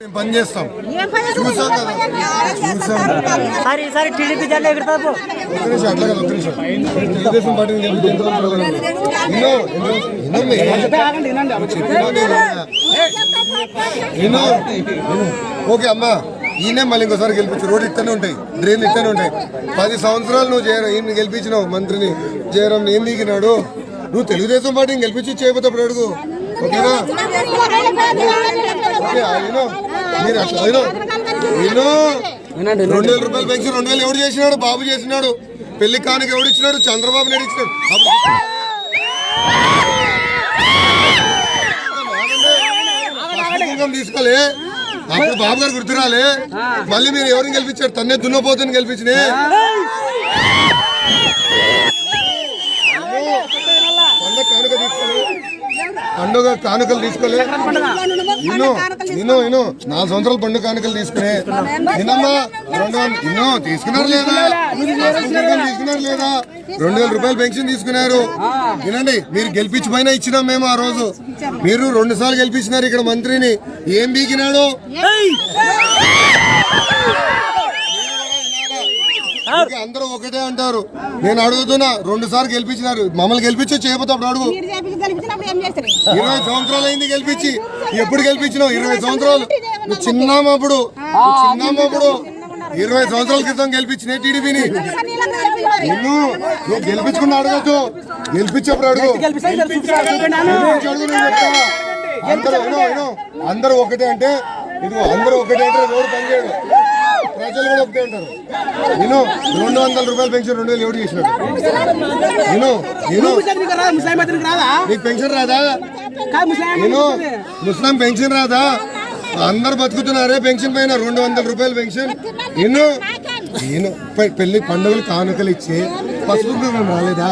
మేము పని చేస్తాం. ఏం పని చూసాం కదా. చూసాం సార్ ఈసారి టీడీపీ జెండా ఎగురుతా పో ఒక్క నిమిషం అట్లా కదా ఒక్క నిమిషం. తెలుగుదేశం పార్టీని గెలిపించి ఎంత రోజులు అవుతుంది? వినో వినో, వినమ్మే. చెప్పినా నేను వినో వినో. ఓకే అమ్మా. ఈయనే మళ్ళీ ఇంకోసారి గెలిపించు. రోడ్డు ఇట్టనే ఉంటాయి డ్రైన్ ఇట్టనే ఉంటాయి. పది సంవత్సరాలు నువ్వు జయరాం ఈయన గెలిపించినావు మంత్రిని జయరాం ఏం దిగినాడు? నువ్వు తెలుగుదేశం పార్టీని గెలిపించి చేయబోతే అప్పుడు అడుగు. ఓకేనా? రెండు వేల రూపాయలు పెన్షన్ రెండు వేలు ఎవడు చేసినాడు? బాబు చేసినాడు. పెళ్ళి కానుక ఎవడు ఇచ్చినాడు? చంద్రబాబు నాయుడు ఇచ్చినాడు. తీసుకోలే. అప్పుడు బాబు గారు గుర్తురాలే. మళ్ళీ మీరు ఎవరిని గెలిపించారు? తన్నే దున్నపోతుని గెలిపించిన పండగ కానుక తీసుకోలే పండుగ కానుకలు తీసుకోలే ఇను ఇను ఇను. నాలుగు సంవత్సరాలు పండుగ కానుకలు తీసుకునే. నిన్నమ్మా రెండు ఇను తీసుకున్నారు లేదా? తీసుకున్నారు లేదా? రెండు వేల రూపాయలు పెన్షన్ తీసుకున్నారు. వినండి మీరు పైన ఇచ్చినాం మేము ఆ రోజు. మీరు రెండు సార్లు గెలిపించినారు ఇక్కడ మంత్రిని. ఏం బీకినాడు? అందరూ ఒకటే అంటారు. నేను అడుగుతున్నా రెండు సార్లు గెలిపించినారు. మమ్మల్ని గెలిపించి చేయబోతే అప్పుడు అడుగు. మీరు చేపించి గెలిపించినప్పుడు ఏం చేస్తారు? ఇరవై సంవత్సరాలు అయింది గెలిపించి ఎప్పుడు గెలిపించినావు? ఇరవై సంవత్సరాలు. నువ్వు చిన్నామప్పుడు నువ్వు చిన్నామప్పుడు ఇరవై సంవత్సరాల క్రితం గెలిపించిన టీడీపీని? నిన్ను నువ్వు గెలిపించుకున్న అడగచ్చు గెలిపించేప్పుడు అడుగు. గెలిపించి అడుగు నేను చెప్తా. అందరూ. అందరూ ఒకటే అంటే ఇదిగో అందరూ ఒకటే అంటే ఎవరు పనిచేయడు. ప్రజలు కూడా ఒకటే అంటారు. నేను రెండు వందల రూపాయలు పెన్షన్ రెండు వేలు ఎవరు చేసినాడు? నేను నేను నీకు పెన్షన్ రాదా? నేను ముస్లిం పెన్షన్ రాదా? అందరు బతుకుతున్నారే పెన్షన్ పైన రెండు వందల రూపాయలు పెన్షన్. నేను నేను పెళ్ళి పండుగలు కానుకలు ఇచ్చి పసుపు రాలేదా?